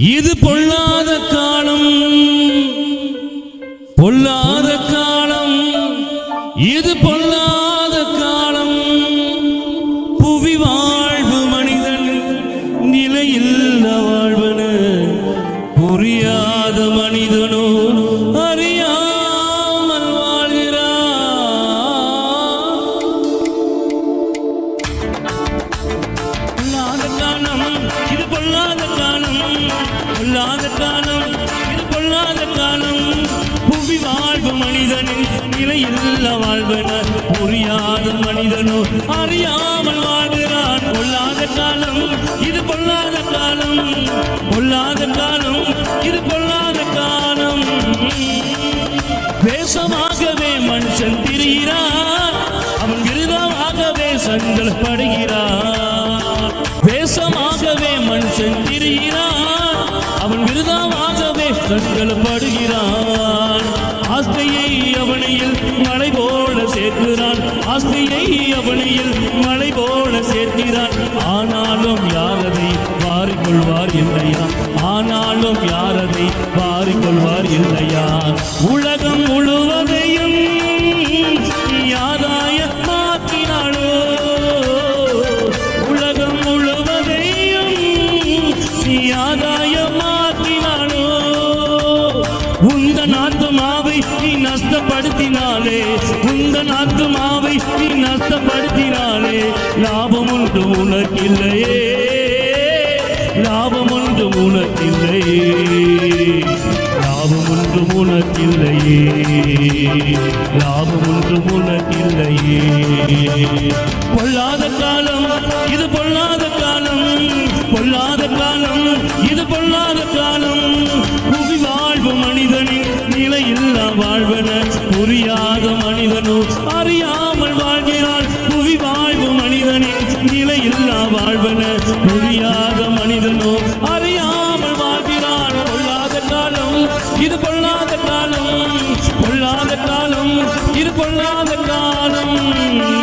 இது பொல்லாத காலம். பொல்லாத காலம். இது பொல்லாத காலம். புவி வாழ்வு மனிதன் நிலையில்ல வாழ்வன. புரியாத மனிதனோ அறியாமல் வாழ்கிறான் பொல்லாத காலம். இது பொல்லாத காலம். நம்பி வாழ்வு மனிதனின் நிலையில்ல வாழ்வன புரியாத மனிதனோ. அறியாமல் வாழ்கிறான் பொல்லாத காலம் இது பொல்லாத காலம். பொல்லாத காலம் இது பொல்லாத காலம். வேஷமாகவே மனுஷன் திரிகிறான் அவன் விருதமாகவே சஞ்சலப்படுகிறான் வேஷமாகவே மனுஷன் திரிகிறான் அவன் விருதமாகவே சஞ்சலப்படுகிறான் ஆஸ்தையை அவனையில் மழை போல சேர்க்கிறான். ஆஸ்தையை அவனையில் மழை போல சேர்க்கிறான். ஆனாலும் யாரதை வாரிக்கொள்வார் இல்லையா? ஆனாலும் யாரதை வாரிக்கொள்வார் இல்லையா? உலகம் முழுவதையும் யாராய மாற்றினாளோ? உலகம் முழுவதையும் யாதாய நஷ்டப்படுத்தினாலே உந்த ஆத்துமாவை நீ நஷ்டப்படுத்தினாலே லாபம் உண்டு உனக்கில்லையே. லாபம் ஒன்று உனக்கில்லையே. லாபம் ஒன்று உனக்கில்லையே. லாபம் ஒன்று உனக்கில்லையே. பொல்லாத காலம் இது பொல்லாத காலம். மனிதனோ அறியாமல் வாழ்கிறாள். புவி வாழ்வு மனிதனின் நிலையில்லா வாழ்வன. புரியாத மனிதனோ அறியாமல் வாழ்கிறான். பொல்லாத காலம் இது பொல்லாத காலம். பொல்லாத காலம் இது பொல்லாத காலம்.